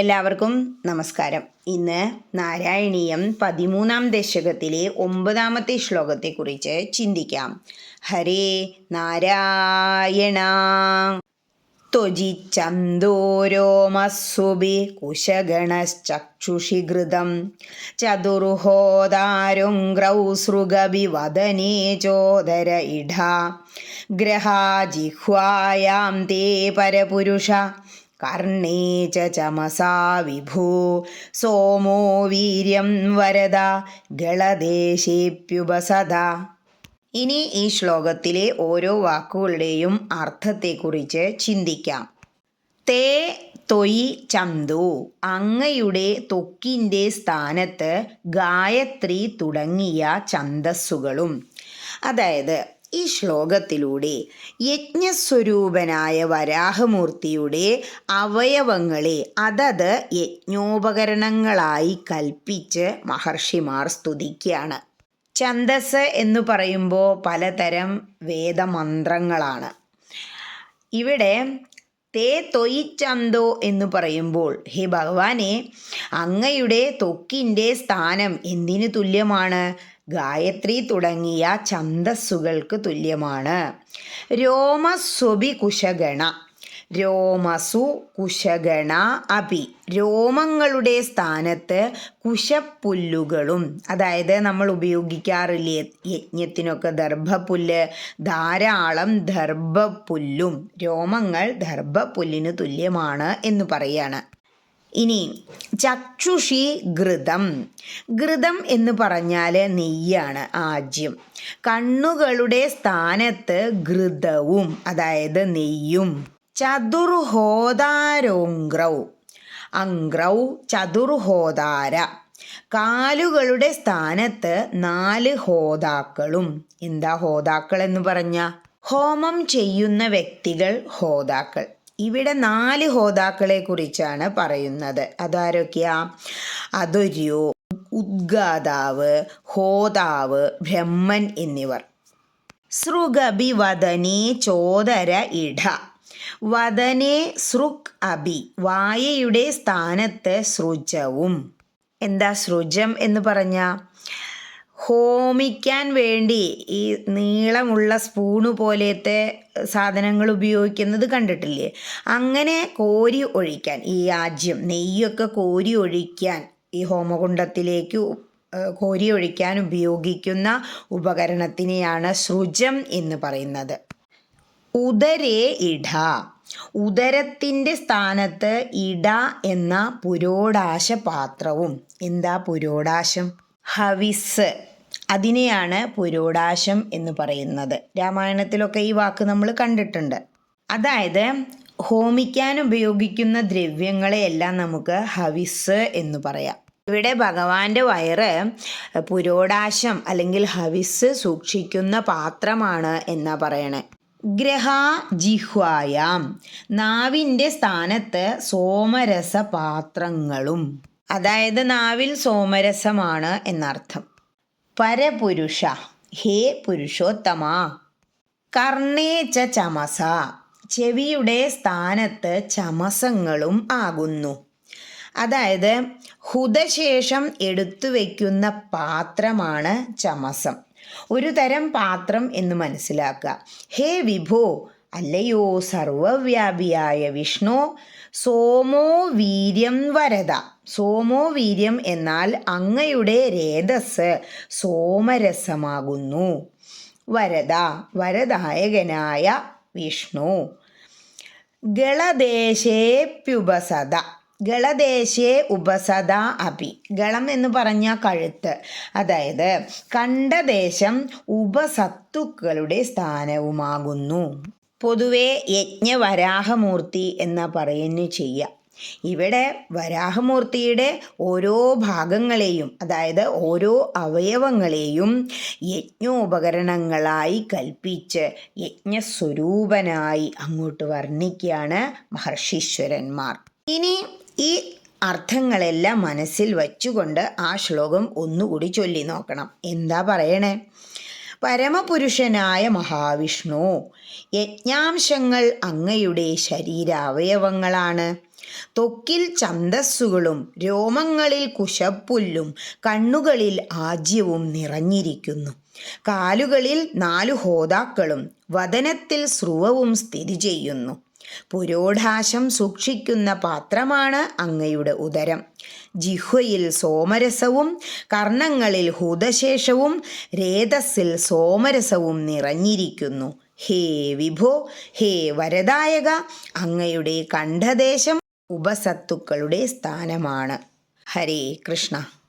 എല്ലാവർക്കും നമസ്കാരം. ഇന്ന് നാരായണീയം പതിമൂന്നാം ദശകത്തിലെ ഒമ്പതാമത്തെ ശ്ലോകത്തെക്കുറിച്ച് ചിന്തിക്കാം. ഹരേ നാരായണ. ത്വജിച്ചന്തോരോമസ്സുബി കുശഗണശ്ചക്ഷുഷി ഘൃതം ചതുർഹോദാരുങ്ക്രൗസൃഗബി വദനേ ചോദര ഇഢ ഗ്രഹാജിഹ്വായാം തേ പരപുരുഷ. കർണേ ചമസാ വിഭൂ. സോമോ വീര്യം വരദ ഗളദേശേപ്യുപസദ. ഇനി ഈ ശ്ലോകത്തിലെ ഓരോ വാക്കുകളുടെയും അർത്ഥത്തെക്കുറിച്ച് ചിന്തിക്കാം. തേ തൊയ് ചന്തു അങ്ങയുടെ തൊക്കിന്റെ സ്ഥാനത്ത് ഗായത്രി തുടങ്ങിയ ഛന്തസ്സുകളും അതായത് ഈ ശ്ലോകത്തിലൂടെ യജ്ഞസ്വരൂപനായ വരാഹമൂർത്തിയുടെ അവയവങ്ങളെ അതത് യജ്ഞോപകരണങ്ങളായി കൽപ്പിച്ച് മഹർഷിമാർ സ്തുതിക്കുകയാണ്. ഛന്ദസ് എന്ന് പറയുമ്പോൾ പലതരം വേദമന്ത്രങ്ങളാണ്. ഇവിടെ തേ തൊയിച്ചന്തോ എന്ന് പറയുമ്പോൾ ഹേ ഭഗവാനെ അങ്ങയുടെ തൊക്കിന്റെ സ്ഥാനം എന്തിനു തുല്യമാണ്? ഗായത്രി തുടങ്ങിയ ഛന്ദസ്സുകൾക്ക് തുല്യമാണ്. രോമസ്വബി കുശഗണ രോമസു കുശഗണ അപി രോമങ്ങളുടെ സ്ഥാനത്ത് കുശപ്പുല്ലുകളും അതായത് നമ്മൾ ഉപയോഗിക്കാറില്ലേ യജ്ഞത്തിനൊക്കെ ദർഭപ്പുല്ല് ധാരാളം ദർഭപ്പുല്ലും. രോമങ്ങൾ ദർഭപ്പുല്ലിന് തുല്യമാണ് എന്ന് പറയാണ്. ഇനി ചക്ഷുഷി ഘൃതം ഘൃതം എന്ന് പറഞ്ഞാൽ നെയ്യാണ് ആജ്യം. കണ്ണുകളുടെ സ്ഥാനത്ത് ഘൃതവും അതായത് നെയ്യും. ചതുർഹോദാരോങ്ക്രൗ അങ്ക്രൗ ചതുർഹോദാര കാലുകളുടെ സ്ഥാനത്ത് നാല് ഹോതാക്കളും. എന്താ ഹോതാക്കൾ എന്ന് പറഞ്ഞ? ഹോമം ചെയ്യുന്ന വ്യക്തികൾ ഹോതാക്കൾ. ഇവിടെ നാല് ഹോതാക്കളെ കുറിച്ചാണ് പറയുന്നത്. അതാരൊക്കെയാ? അതൊരു ഉദ്ഗാതാവ് ഹോതാവ് ബ്രഹ്മൻ എന്നിവർ. സൃഗബി വദനേ ചോദര ഇഢ വദനേ സൃക് അബി വായയുടെ സ്ഥാനത്ത് സൃജവും. എന്താ സൃജം എന്ന് പറഞ്ഞ? ഹോമിക്കാൻ വേണ്ടി ഈ നീളമുള്ള സ്പൂണ് പോലത്തെ സാധനങ്ങൾ ഉപയോഗിക്കുന്നത് കണ്ടിട്ടില്ലേ? അങ്ങനെ കോരി ഒഴിക്കാൻ ഈ ആജ്യം നെയ്യൊക്കെ കോരി ഒഴിക്കാൻ ഈ ഹോമകുണ്ടത്തിലേക്ക് കോരി ഒഴിക്കാൻ ഉപയോഗിക്കുന്ന ഉപകരണത്തിനെയാണ് സൃജം എന്ന് പറയുന്നത്. ഉദരേ ഇട. ഉദരത്തിന്റെ സ്ഥാനത്ത് ഇട എന്ന പുരോടാശ പാത്രവും എന്താ പുരോടാശം? ഹവിസ്. അതിനെയാണ് പുരോടാശം എന്ന് പറയുന്നത്. രാമായണത്തിലൊക്കെ ഈ വാക്ക് നമ്മൾ കണ്ടിട്ടുണ്ട്. അതായത് ഹോമിക്കാൻ ഉപയോഗിക്കുന്ന ദ്രവ്യങ്ങളെയെല്ലാം നമുക്ക് ഹവിസ് എന്ന് പറയാം. ഇവിടെ ഭഗവാന്റെ വയറ് പുരോടാശം അല്ലെങ്കിൽ ഹവിസ് സൂക്ഷിക്കുന്ന പാത്രമാണ് എന്നാ പറയണേ. ഗ്രഹ ജിഹ്വായാം നാവിന്റെ സ്ഥാനത്ത് സോമരസ പാത്രങ്ങളും അതായത് നാവിൽ സോമരസമാണ് എന്നർത്ഥം. പരപുരുഷ. ഹേ പുരുഷോത്തമ. കർണേച്ച ചമസ. ചെവിയുടെ സ്ഥാനത്ത് ചമസങ്ങളും ആകുന്നു. അതായത് ഹുതശേഷം എടുത്തു വയ്ക്കുന്ന പാത്രമാണ് ചമസം. ഒരു തരം പാത്രം എന്ന് മനസ്സിലാക്കുക. ഹേ വിഭോ അല്ലയോ സർവവ്യാപിയായ വിഷ്ണു സോമോ വീര്യം വരത സോമോ വീര്യം എന്നാൽ അങ്ങയുടെ രേതസ് സോമരസമാകുന്നു. വരദ വരദായകനായ വിഷ്ണു. ഗളദേശേപ്യുപസദ. ഗളദേശേ ഉപസദ അപി ഗളം എന്ന് പറഞ്ഞ കഴുത്ത്. അതായത് കണ്ടദേശം ഉപസത്തുക്കളുടെ സ്ഥാനവുമാകുന്നു. പൊതുവെ യജ്ഞവരാഹമൂർത്തി എന്ന പറയുന്നു ചെയ്യുക ഇവിടെ വരാഹമൂർത്തിയുടെ ഓരോ ഭാഗങ്ങളെയും അതായത് ഓരോ അവയവങ്ങളെയും യജ്ഞോപകരണങ്ങളായി കൽപ്പിച്ച് യജ്ഞസ്വരൂപനായി അങ്ങോട്ട് വർണിക്കുകയാണ് മഹർഷീശ്വരന്മാർ. ഇനി ഈ അർത്ഥങ്ങളെല്ലാം മനസ്സിൽ വച്ചുകൊണ്ട് ആ ശ്ലോകം ഒന്നുകൂടി ചൊല്ലി നോക്കണം. എന്താ പറയണേ? പരമപുരുഷനായ മഹാവിഷ്ണു യജ്ഞാംശങ്ങൾ അങ്ങയുടെ ശരീരാവയവങ്ങളാണ്. ത്വക്കിൽ ചന്തസ്സുകളും രോമങ്ങളിൽ കുശപ്പുല്ലും കണ്ണുകളിൽ ആജ്യവും നിറഞ്ഞിരിക്കുന്നു. കാലുകളിൽ നാലു ഹോതാക്കളും വദനത്തിൽ സ്രുവവും സ്ഥിതി ചെയ്യുന്നു. പുരോഢാശം സൂക്ഷിക്കുന്ന പാത്രമാണ് അങ്ങയുടെ ഉദരം. ജിഹ്വയിൽ സോമരസവും കർണങ്ങളിൽ ഹുതശേഷവും രേതസ്സിൽ സോമരസവും നിറഞ്ഞിരിക്കുന്നു. ഹേ വിഭോ ഹേ വരദായക അങ്ങയുടെ കണ്ഠദേശം ഉപസത്തുക്കളുടെ സ്ഥാനമാണ്. ഹരേ കൃഷ്ണ.